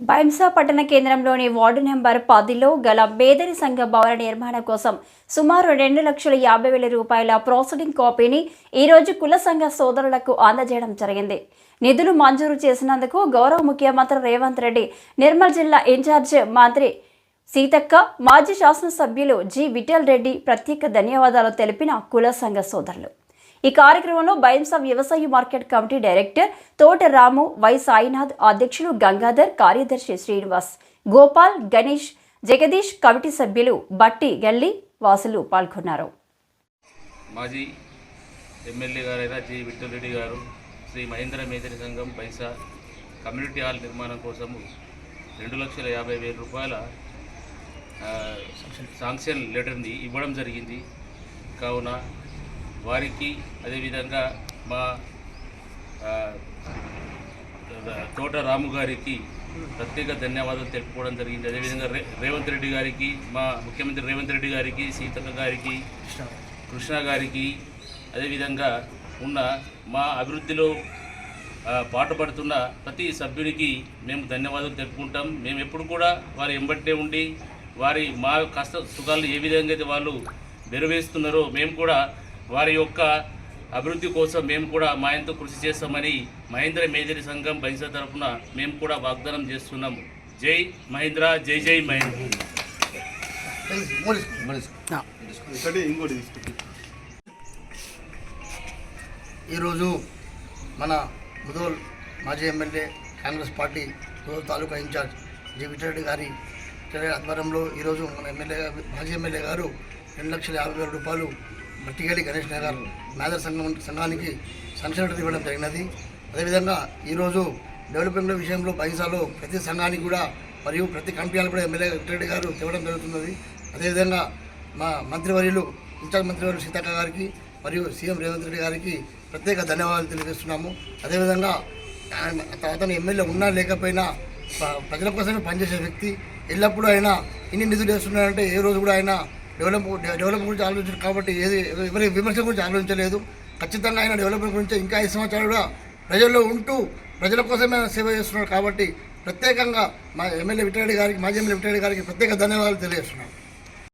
బైంసా పట్టణ కేంద్రంలోని ward number పదిలో గల బేదరి సంఘ భవన నిర్మాణం కోసం సుమారు రెండు లక్షల యాభై వేల రూపాయల ప్రాసెసింగ్ కాపీని ఈరోజు కుల సంఘ సోదరులకు అందజేయడం జరిగింది. నిధులు మంజూరు చేసినందుకు గౌరవ ముఖ్యమంత్రి రేవంత్ రెడ్డి నిర్మల్ జిల్లా ఇన్ఛార్జ్ మంత్రి సీతక్క మాజీ శాసనసభ్యులు జి విఠల్ రెడ్డి ప్రత్యేక ధన్యవాదాలు తెలిపిన కుల సంఘ సోదరులు. ఈ కార్యక్రమంలో బైంస వ్యవసాయ మార్కెట్ కమిటీ డైరెక్టర్ తోట రాము వై సాయినాథ్ అధ్యక్షులు గంగాధర్ కార్యదర్శి శ్రీనివాస్ గోపాల్ గణేష్ జగదీష్ కమిటీ సభ్యులు బట్టి గల్లి వాసులు పాల్గొన్నారు. మాజీ ఎమ్మెల్యే గారైన జి. విఠలరెడ్డి గారు శ్రీ మహేంద్ర మేదరి సంఘం పైసా కమ్యూనిటీ హాల్ నిర్మాణం కోసము రెండు లక్షల యాభై వేల రూపాయల శాంక్షన్ లెటర్ని ఇవ్వడం జరిగింది. కావున వారికి అదేవిధంగా మా తోట రాము గారికి ప్రత్యేక ధన్యవాదాలు తెలుపుకోవడం జరిగింది. అదేవిధంగా రే రేవంత్ రెడ్డి గారికి మా ముఖ్యమంత్రి రేవంత్ రెడ్డి గారికి సీతక్క గారికి కృష్ణ గారికి అదేవిధంగా ఉన్న మా అభివృద్ధిలో పాటుపడుతున్న ప్రతి సభ్యునికి మేము ధన్యవాదాలు తెలుపుకుంటాం. మేము ఎప్పుడు కూడా వారి ఎంబట్టే ఉండి వారి మా కష్ట సుఖాలు ఏ విధంగా అయితే వాళ్ళు నెరవేరుస్తున్నారో మేము కూడా వారి యొక్క అభివృద్ధి కోసం మేము కూడా మా ఎంతో కృషి చేస్తామని మహేంద్ర మేజరి సంఘం బైసా తరఫున మేము కూడా వాగ్దానం చేస్తున్నాము జై మహేంద్ర జై జై మహేంద్ర. ఈరోజు మన ముదోల్ మాజీ MLA Congress party Mudhol taluka incharge G Vithareddy గారి ఆధ్వర్యంలో ఈరోజు మన ఎమ్మెల్యే మాజీ ఎమ్మెల్యే గారు రెండు లక్షల యాభై వేల రూపాయలు మట్టిగేడి గణేష్ నగర్ మేధర్ సంఘం సంఘానికి సంక్షేమ ఇవ్వడం జరిగినది. అదేవిధంగా ఈరోజు డెవలప్మెంట్ విషయంలో పైసాలో ప్రతి సంఘానికి కూడా మరియు ప్రతి కంపెనీలు కూడా ఎమ్మెల్యే రెడ్డి గారు ఇవ్వడం జరుగుతున్నది. అదేవిధంగా మా మంత్రివర్యులు ఇన్ఛార్జ్ మంత్రివర్యులు సీతక్క గారికి మరియు సీఎం రేవంత్ రెడ్డి గారికి ప్రత్యేక ధన్యవాదాలు తెలియజేస్తున్నాము. అదేవిధంగా ఆయన అతను ఎమ్మెల్యే ఉన్నా లేకపోయినా ప్రజల కోసమే పనిచేసే వ్యక్తి. ఎల్లప్పుడూ ఆయన ఇన్ని నిధులు వేస్తున్నాడంటే ఏ రోజు కూడా ఆయన డెవలప్ డెవలప్ గురించి ఆలోచించారు కాబట్టి ఏది ఎవరి విమర్శ గురించి ఆలోచించలేదు. ఖచ్చితంగా ఆయన డెవలప్మెంట్ గురించి ఇంకా ఐదు సంవత్సరాలు కూడా ప్రజల్లో ఉంటూ ప్రజల కోసమే సేవ చేస్తున్నారు కాబట్టి ప్రత్యేకంగా మా ఎమ్మెల్యే విటారెడ్డి గారికి మాజీ ఎమ్మెల్యే విటారెడ్డి గారికి ప్రత్యేక ధన్యవాదాలు తెలియజేస్తున్నాను